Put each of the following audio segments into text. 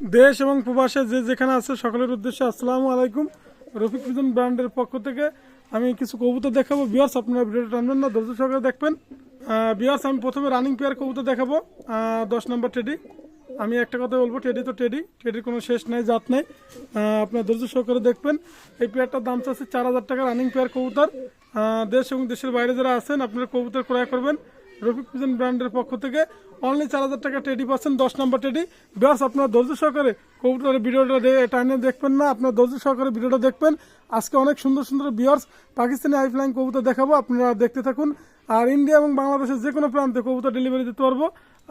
দেশ এবং প্রবাসে যে যেখানে আছে সকলের উদ্দেশ্যে আসসালামু আলাইকুম। রফিক পিজন ব্র্যান্ডের পক্ষ থেকে আমি কিছু কবুতর দেখাবো। বিয়ার্স আপনারা ভিডিওটা টানবেন না, ধৈর্য সহকারে দেখবেন। বিয়ার্স আমি প্রথমে রানিং পেয়ার কবুতর দেখাবো। দশ নম্বর টেডি আমি একটা কথা বলব টেডি তো টেডি টেডির কোনো শেষ নাই, জাত নাই। আপনার ধৈর্য সহকারে দেখবেন। এই পেয়ারটার দাম চাচ্ছে চার হাজার টাকা রানিং পেয়ার কবুতর। দেশ এবং দেশের বাইরে যারা আছেন, আপনারা কবুতর ক্রয় করবেন। রফিক পিজন ব্র্যান্ডের পক্ষ থেকে অনলি চার হাজার টাকা টেডি পাচ্ছেন, দশ নম্বর টেডি ব্যাস, আপনার ধৈর্য সহকারে কবুতরের ভিডিওটা টাইমে দেখবেন না, আপনার ধৈর্য সহকারে ভিডিওটা দেখবেন। আজকে অনেক সুন্দর সুন্দর বিয়ার্স পাকিস্তানি আইফলাইন কবুতর দেখাবো, আপনারা দেখতে থাকুন। আর ইন্ডিয়া এবং বাংলাদেশের যে কোনো প্রান্তে কবুতর ডেলিভারি দিতে পারব।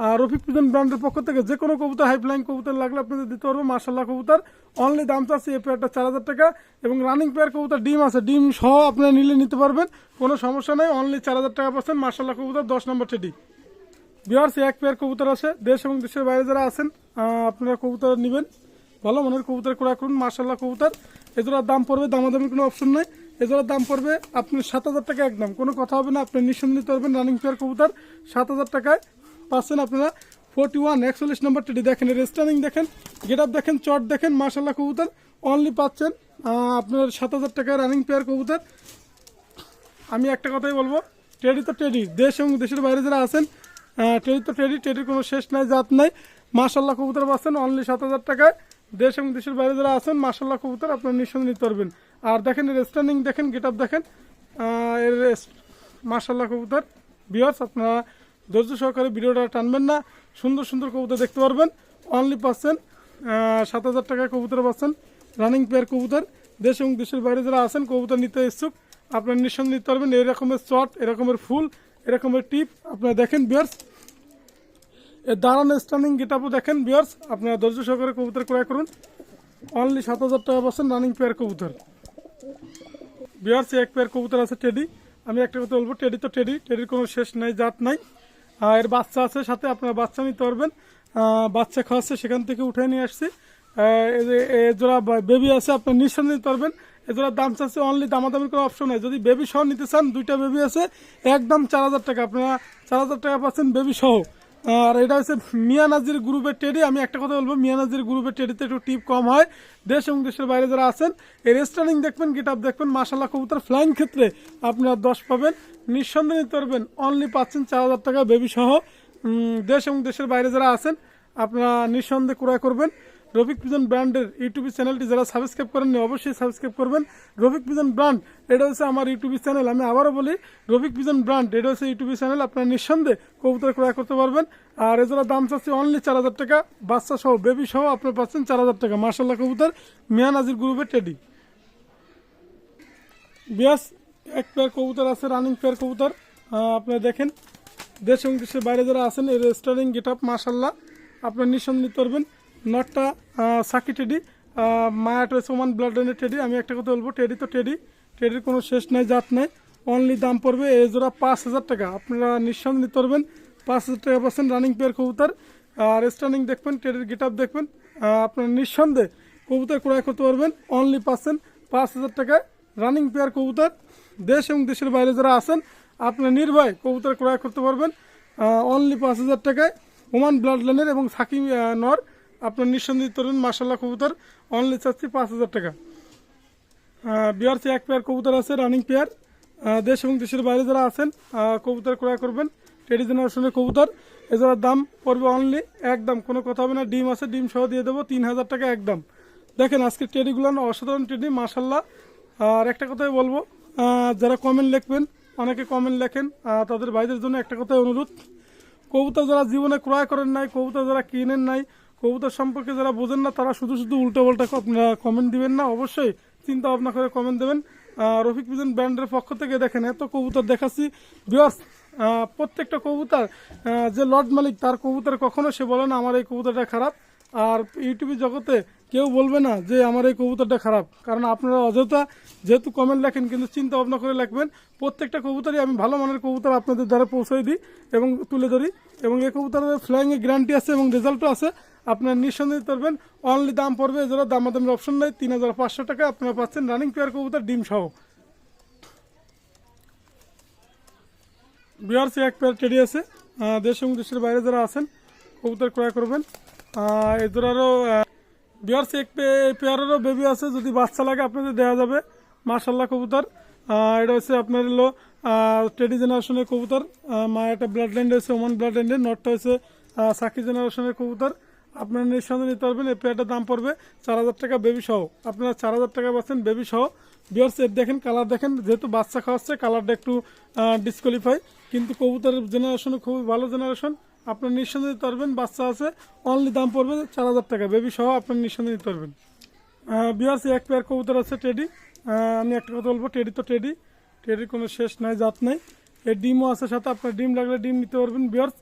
আর রফিক পিজন ব্র্যান্ডের পক্ষ থেকে যে কোনো কবুতর হাইফলাইন কবুতর লাগলে আপনাদের দিতে পারব। মার্শাল্লাহ কবুতর। অনলি দাম চাচ্ছে এ পেয়ারটা চার হাজার টাকা এবং রানিং পেয়ার কবুতর ডিম আছে। ডিম সহ আপনারা নিলে নিতে পারবেন, কোনো সমস্যা নেই। অনলি চার হাজার টাকা পাচ্ছেন। মার্শাল্লাহ কবুতর, দশ নম্বর টেডি বিহার এক পেয়ার কবুতর আছে। দেশ এবং দেশের বাইরে যারা আছেন আপনারা কবুতর নেবেন। ভালো মনের কবুতর ক্রয় করুন মার্শাল্লাহ কবুতর। এজোড়ার দাম পড়বে দামাদামি কোনো অপশন নেই। এজোড়ার দাম পড়বে আপনি সাত হাজার টাকা একদম। কোনো কথা হবে না, আপনি নিঃসন্দেহ পারবেন রানিং পেয়ার কবুতর। সাত হাজার টাকায় পাচ্ছেন আপনারা ফোর্টি ওয়ান একচল্লিশ নম্বরটি দেখেন রেস্টারিং দেখেন গেট আপ দেখেন চট দেখেন মার্শাল্লাহ কবুতর অনলি পাচ্ছেন আপনার সাত হাজার টাকায় রানিং পেয়ার কবুতর। আমি একটা কথাই বলব টেডি তো টেডি দেশ এবং দেশের বাইরে যারা আছেন টেডি তো টেডি টেডির কোনো শেষ নাই, জাত নাই। মার্শাল্লাহ কবুতর পাচ্ছেন অনলি সাত হাজার টাকায়। দেশ এবং দেশের বাইরে যারা আছেন মার্শাল্লাহ কবুতর আপনার নিঃসন্দেহে নিতে পারবেন। আর দেখেন স্ট্যান্ডিং দেখেন গেট আপ দেখেন এর মার্শাল্লাহ কবুতর। বিয়ার্স আপনারা ধৈর্য সহকারে ভিডিওটা টানবেন না। সুন্দর সুন্দর কবুতর দেখতে পারবেন। অনলি পাচ্ছেন সাত হাজার টাকায় কবুতর পাচ্ছেন। রানিং পেয়ার কবুতর। দেশ এবং দেশের বাইরে যারা আছেন, কবুতর নিতে ইচ্ছুক আপনার নিঃসন্দেহে নিতে পারবেন। এরকমের রকমের চট এরকমের ফুল এরকমের টিপ আপনারা দেখেন বিয়ার্স এর দাঁড়ানো স্ট্যান্ডিং গেটআপও দেখেন বিয়ার্স আপনারা ধৈর্য সহকারে কবুতর ক্রয় করুন। অনলি সাত হাজার টাকা পাচ্ছেন রানিং পেয়ার কবুতর। বিয়ার্স এক পেয়ার কবুতর আছে টেডি আমি একটা কথা বলব টেডি তো টেডি টেডির কোনো শেষ নাই, জাত নাই। এর বাচ্চা আছে সাথে আপনার বাচ্চা নিতে পারবেন। বাচ্চা খাওয়াচ্ছে সেখান থেকে উঠে নিয়ে আসছি। আহ, এই যে এ জোড়া বেবি আছে আপনার নিঃসন্দেহ নিতে পারবেন। এজোড়া দাম চাচ্ছে অনলি দামাদামির কোনো অপশন নেই। যদি বেবি সহ নিতে চান দুইটা বেবি আছে একদম চার হাজার টাকা। আপনারা চার হাজার টাকা পাচ্ছেন বেবি সহ। আর এটা হচ্ছে মিয়ানাজির গ্রুপের টেডি আমি একটা কথা বলব মিয়ানাজির গ্রুপের টেডিতে একটু টিপ কম হয়। দেশ এবং দেশের বাইরে যারা আছেন, এই রেস্টারিং দেখবেন গেট আপ দেখবেন মাসাল্লাহ কবুতর ফ্লাইং ক্ষেত্রে আপনারা দশ পাবেন। নিঃসন্দেহে নিতে পারবেন অনলি পাচ্ছেন চার হাজার টাকা বেবি সহ। দেশ এবং দেশের বাইরে যারা আছেন আপনারা নিঃসন্দেহে ক্রয় করবেন। রফিক পিজন ব্র্যান্ডের ইউটিউব চ্যানেলটি যারা সাবস্ক্রাইব করেননি অবশ্যই সাবস্ক্রাইব করবেন। রফিক পিজন ব্র্যান্ড, এটা হচ্ছে আমার ইউটিউব চ্যানেল। আমি আবারও বলি, রফিক পিজন ব্র্যান্ড, এটা হচ্ছে ইউটিউব চ্যানেল। আপনারা নিঃসন্দেহে কবুতর ক্রয় করতে পারবেন। আর এছাড়া দাম চাচ্ছে অনলি চার হাজার টাকা, বাচ্চা সহ বেবি সহ আপনার পাচ্ছেন চার হাজার টাকা। মার্শাল্লাহ কবুতর, মিয়া নাজির গ্রুপের টেডি বিয়াস, এক পেয়ার কবুতর আছে রানিং পেয়ার কবুতর। আপনারা দেখেন, দেশ এবং দেশের বাইরে যারা আছেন এর স্টারিং গেট আপ মাসাল্লাহ আপনার নিঃসন্দেহ নিতে পারবেন নটটা সাকি টেডি মায়াট রয়েছে ওমান ব্লাড লাইনের টেডি, আমি একটা কথা বলব, টেডি তো টেডি, টেডির কোনো শেষ নাই, জাত নাই অনলি দাম পড়বে এই জোড়া পাঁচ হাজার টাকা। আপনারা নিঃসন্দেহ নিতে পারবেন পাঁচ হাজার টাকা পাচ্ছেন রানিং পেয়ার কবুতর, আর স্টার্নিং দেখবেন, টেডির গেট আপ দেখবেন আপনারা নিঃসন্দেহে কবুতর ক্রয় করতে পারবেন অনলি পাচ্ছেন পাঁচ হাজার টাকায় রানিং পেয়ার কবুতর। দেশ এবং দেশের বাইরে যারা আছেন, আপনার নির্ভয় কবুতর ক্রয় করতে পারবেন অনলি পাঁচ হাজার টাকায়। ওমান ব্লাড লাইনের এবং সাকিম নর, আপনার নিঃসন্দেহ তরুণ মার্শাল্লাহ কবুতর অনলি চাচ্ছি পাঁচ হাজার টাকা। বিহার এক পেয়ার কবুতর আছে রানিং পেয়ার দেশ এবং দেশের বাইরে যারা আছেন কবুতর ক্রয় করবেন। টেডি জেনারেশনের কবুতর। এছাড়া দাম পড়বে অনলি একদম কোনো কথা হবে না, ডিম আছে, ডিম সহ দিয়ে দেবো, তিন হাজার টাকা একদম দেখেন আজকে টেডিগুলো অসাধারণ টেডি মার্শাল্লাহ আর একটা কথাই বলব যারা কমেন্ট লিখবেন, অনেকে কমেন্ট লেখেন তাদের ভাইদের জন্য একটা কথাই অনুরোধ। কবুতর যারা জীবনে ক্রয় করেন নাই, কবুতর যারা কিনেন নাই, কবুতর সম্পর্কে যারা বোঝেন না, তারা শুধু শুধু উল্টো পাল্টা আপনারা কমেন্ট দিবেন না। অবশ্যই চিন্তা ভাবনা করে কমেন্ট দেবেন। রফিক পিজন ব্র্যান্ডের পক্ষ থেকে দেখেন, এত কবুতর দেখাচ্ছি। বিয়স প্রত্যেকটা কবুতর যে লর্ড মালিক, তার কবুতর কখনো সে বলে না, আমার এই কবুতরটা খারাপ। আর ইউটিউবের জগতে কেউ বলবে না যে আমার এই কবুতরটা খারাপ। কারণ আপনারা অযথা যেহেতু কমেন্ট লেখেন কিন্তু চিন্তা ভাবনা করে লিখবেন। প্রত্যেকটা কবুতরই আমি ভালো মানের কবুতর আপনাদের দ্বারা পৌঁছে দিই এবং তুলে ধরি। এবং এই কবুতরের ফ্লাইংয়ে গ্যারান্টি আছে এবং রেজাল্টও আছে। আপনারা নিঃসন্দেহে করবেন অনলি দাম পড়বে এছাড়া দামাদামের অপশন নেই। তিন হাজার পাঁচশো টাকা আপনারা পাচ্ছেন রানিং পেয়ার কবুতর ডিম সহ। বিহার এক পেয়ার টেডি আছে। দেশ এবং দেশের বাইরে যারা আছেন কবুতর ক্রয় করবেন। আহ, এ জোড়ারও আহ, বিয়ার্স এক পেয়ারেরও বেবি আছে যদি বাচ্চা লাগে আপনাদের দেওয়া যাবে। মার্শাল্লাহ কবুতর। এটা হচ্ছে আপনার হলো টেডি জেনারেশনের কবুতর। একটা ব্লাড লাইন রয়েছে ওমান ব্লাড লাইনের নটটা হচ্ছে সাকি জেনারেশনের কবুতর। আপনারা নিঃসন্দেহে নিতে পারবেন এই পেয়ারটার দাম পড়বে চার হাজার টাকা বেবি সহ। আপনারা চার হাজার টাকা পাচ্ছেন বেবি সহ। বিয়ার্স এর দেখেন কালার দেখেন যেহেতু বাচ্চা খাওয়াচ্ছে কালারটা একটু ডিসকোয়ালিফাই কিন্তু কবুতরের জেনারেশন খুবই ভালো জেনারেশন আপনার নিঃসন্দেহে নিতে পারবেন, বাচ্চা আছে অনলি দাম পড়বে চার হাজার টাকা। বেবি সহ আপনার নিঃসন্দেহে নিতে পারবেন। বিয়ার্স এক পেয়ার কবুতর আছে টেডি আমি একটা কথা বলব টেডি তো টেডি টেডির কোনো শেষ নাই, জাত নাই। এই ডিমও আছে সাথে, আপনার ডিম লাগলে ডিম নিতে পারবেন বিয়ার্স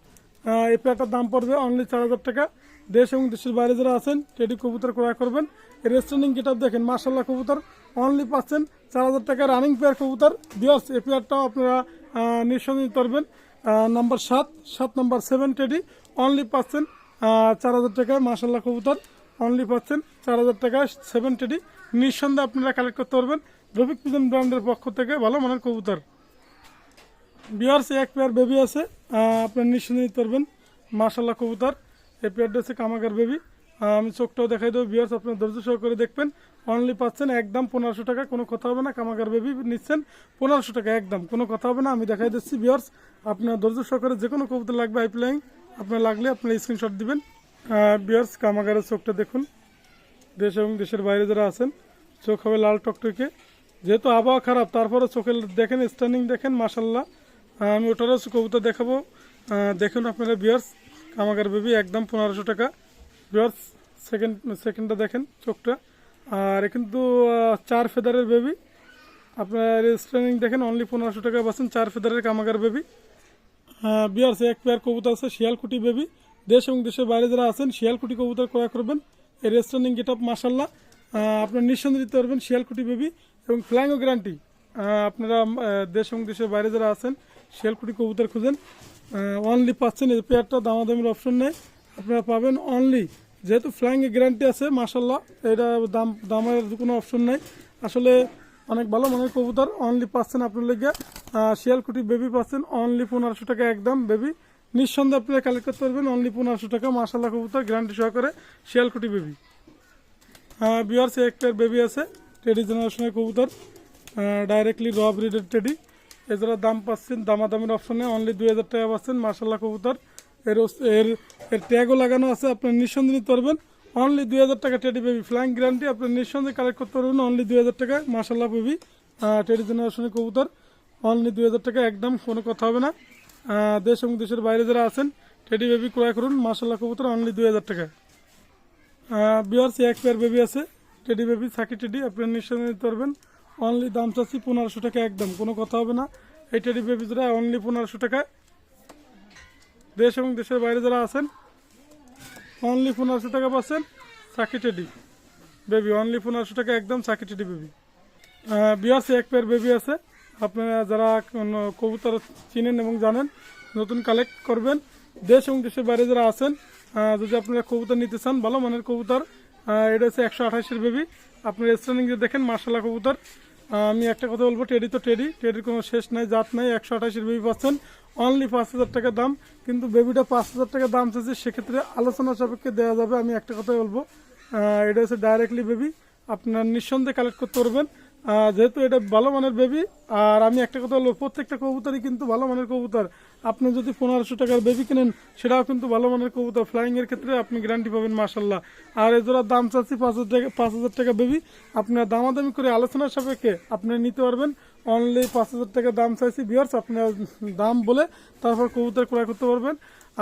এই পেয়ারটার দাম পড়বে অনলি চার হাজার টাকা। দেশ এবং দেশের বাইরে যারা আছেন টেডি কবুতর ক্রয় করবেন। রেস্টুরেন্টিং গেট দেখেন মার্শাল্লাহ কবুতর অনলি পাচ্ছেন চার হাজার টাকা। রানিং পেয়ার কবুতর বিয়ার্স এই পেয়ারটাও আপনারা নিঃসন্দেহে নিতে পারবেন। নাম্বার সাত সাত নাম্বার সেভেন টেডি অনলি পাচ্ছেন চার হাজার টাকায় মার্শাল্লাহ কবুতর অনলি পাচ্ছেন, চার হাজার টাকায় সেভেন টেডি নিঃসন্দেহে আপনারা কালেক্ট করতে পারবেন রফিক পিজন ব্র্যান্ডের পক্ষ থেকে ভালো মানের কবুতর। বিয়ার্স, এক পেয়ার বেবি আছে আপনার নিঃসন্দেহে নিতে পারবেন মার্শাল্লাহ কবুতর। এই পেয়ারটা হচ্ছে কামাকার বেবি আমি চোখটাও দেখাই দেবো, বিয়ার্স, আপনার ধৈর্য সহকারে দেখবেন। অনলি পাচ্ছেন একদম পনেরোশো টাকা, কোনো কথা হবে না, কামাগার বেবি নিচ্ছেন পনেরোশো টাকা, একদম, কোনো কথা হবে না, আমি দেখাই দিচ্ছি বিয়ার্স আপনার ধৈর্য সহকারে যে কোনো কবুতর লাগবে আইপ্লাইং আপনার লাগলে আপনার স্ক্রিনশট দিবেন। বিয়ার্স কামাগারের চোখটা দেখুন। দেশ এবং দেশের বাইরে যারা আছেন, চোখ হবে লাল টকটকে। যেহেতু আবহাওয়া খারাপ, তারপরে চোখে দেখেন স্ট্যান্ডিং দেখেন মাসাল্লাহ আমি ওটারও কবুতর দেখাবো। দেখুন আপনারা বিয়ার্স কামাগার বেবি একদম পনেরোশো টাকা। বিয়ার্স সেকেন্ড সেকেন্ডটা দেখেন চোখটা। আর কিন্তু চার ফেদারের বেবি আপনার স্ট্যান্ডিং দেখেন অনলি পনেরোশো টাকা পাচ্ছেন চার ফেদারের কামাগার বেবি বিয়ার্স এক পেয়ার কবুতর আছে, শিয়ালকুটি বেবি দেশ এবং দেশের বাইরে যারা আছেন, শিয়ালকুটি কবুতর ক্রয় করবেন। এই রেস্টুরেন্টিং গেট আপ মাসাল্লাহ আপনার নিঃসন্দেহে দিতে পারবেন শিয়ালকুটি বেবি এবং ফ্ল্যাঙ্গো গ্যারান্টি আপনারা দেশ এবং দেশের বাইরে যারা আছেন, শিয়ালকুটি কবুতর খুঁজেন। অনলি পাচ্ছেন এই পেয়ারটা দামাদামির অপশন নেই। আপনারা পাবেন অনলি যেহেতু ফ্ল্যাং গ্যারান্টি আছে মাসাল্লাহ এটা দাম, দামের কোনো অপশন নাই। আসলে অনেক ভালো মানের কবুতর অনলি পাচ্ছেন আপনার লেগে শিয়ালকুটি বেবি পাচ্ছেন অনলি পনেরোশো টাকা একদম বেবি নিঃসন্দেহে আপনারা কালেক্ট করতে পারবেন অনলি পনেরোশো টাকা মাসাল্লাহ কবুতর গ্যারান্টি সহকারে শিয়ালকুটি বেবি বিয়ার্স এক পেয়ার বেবি আছে টেডি জেনারেশনের কবুতর ডাইরেক্টলি র ব্রিডের টেডি এছাড়া দাম পাচ্ছেন, দামাদামের অপশনে অনলি দুই হাজার টাকা পাচ্ছেন মার্শাল্লাহ কবুতর। এর এর এর ট্যাগও লাগানো আছে, আপনার নিঃসন্দেহে নিতে পারবেন। অনলি দুই হাজার টাকা টেডি বেবি ফ্লাইং গ্যারান্টি আপনি নিঃসন্দেহে কালেক্ট করতে পারবেন। অনলি দুই হাজার টাকা মার্শাল্লাহ বেবি টেডি জেনারেশনের কবুতর। অনলি দুই হাজার টাকা, একদম কোনো কথা হবে না। দেশ এবং দেশের বাইরে যারা আছেন টেডি বেবি ক্রয় করুন মার্শাল্লাহ কবুতর অনলি দুই হাজার টাকা। বিয়ার্স এক পেয়ার বেবি আছে। টেডি বেবি সাকি টেডি আপনার নিঃসন্দেহে নিতে পারবেন। অনলি দাম চাচ্ছি পনেরোশো টাকা, একদম কোনো কথা হবে না। এই টেডি বেবি যারা অনলি পনেরোশো টাকায় দেশ এবং দেশের বাইরে যারা আছেন অনলি পনেরোশো টাকা পাচ্ছেন সাকি টেডি। বেবি অনলি পনেরোশো টাকা একদম সাকি টেডি বেবি বিয়ার্স এক পেয়ার বেবি আছে। আপনারা যারা কবুতর চিনেন এবং জানেন, নতুন কালেক্ট করবেন। দেশ এবং দেশের বাইরে যারা আছেন যদি আপনারা কবুতর নিতে চান, ভালো মানের কবুতর এটা হচ্ছে একশো আঠাশের বেবি আপনার স্ট্যান্ডিং যে দেখেন মার্শাল্লাহ কবুতর। আমি একটা কথা বলব টেডি তো টেডি টেডির কোনো শেষ নাই, জাত নাই, একশো আঠাশের বেবি পাচ্ছেন। অনলি পাঁচ হাজার টাকা দাম, কিন্তু বেবিটা পাঁচ হাজার টাকা দাম চাইছে, সেক্ষেত্রে আলোচনা সাপেক্ষে দেওয়া যাবে, আমি একটা কথাই বলব। এটা হচ্ছে ডাইরেক্টলি বেবি আপনার নিঃসন্দেহে কালেক্ট করতে পারবেন। যেহেতু এটা ভালো মানের বেবি আর আমি একটা কথা বলব, প্রত্যেকটা কবুতরই কিন্তু ভালো মানের কবুতর। আপনি যদি পনেরোশো টাকার বেবি কিনেন, সেটাও কিন্তু ভালো মানের কবুতর। ফ্লাইংয়ের ক্ষেত্রে আপনি গ্যারান্টি পাবেন মাসাল্লাহ আর এজোড়ার দাম চাচ্ছি পাঁচ হাজার টাকা পাঁচ হাজার টাকা বেবি আপনার দামাদামি করে আলোচনার সাপেক্ষে আপনি নিতে পারবেন। অনলি পাঁচ হাজার টাকা দাম চাইছি বিয়ার্স আপনার দাম বলে তারপর কবুতর ক্রয় করতে পারবেন।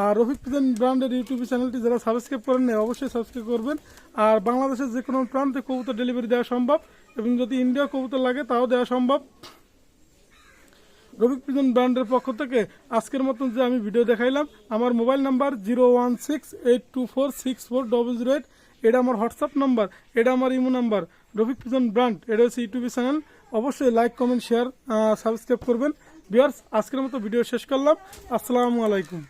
আর রফিক পিজন ব্র্যান্ডের ইউটিউব চ্যানেলটি যারা সাবস্ক্রাইব করেন অবশ্যই সাবস্ক্রাইব করবেন। আর বাংলাদেশের যে কোনো প্রান্তে কবুতর ডেলিভারি দেওয়া সম্ভব। এবং যদি ইন্ডিয়া কবুতর লাগে, তাও দেওয়া সম্ভব। রফিক পিজন ব্র্যান্ডের পক্ষ থেকে আজকের মতন যে আমি ভিডিও দেখাইলাম, আমার mobile number zero one six eight two four six four double zero eight. এটা আমার হোয়াটসঅ্যাপ নাম্বার, এটা আমার Imo number. Rafiq pigeon brand, এটা হচ্ছে ইউটিউব চ্যানেল। অবশ্যই লাইক, কমেন্ট, শেয়ার সাবস্ক্রাইব করবেন। বিয়ার্স আজকের মতো ভিডিও শেষ করলাম। আসসালামু আলাইকুম।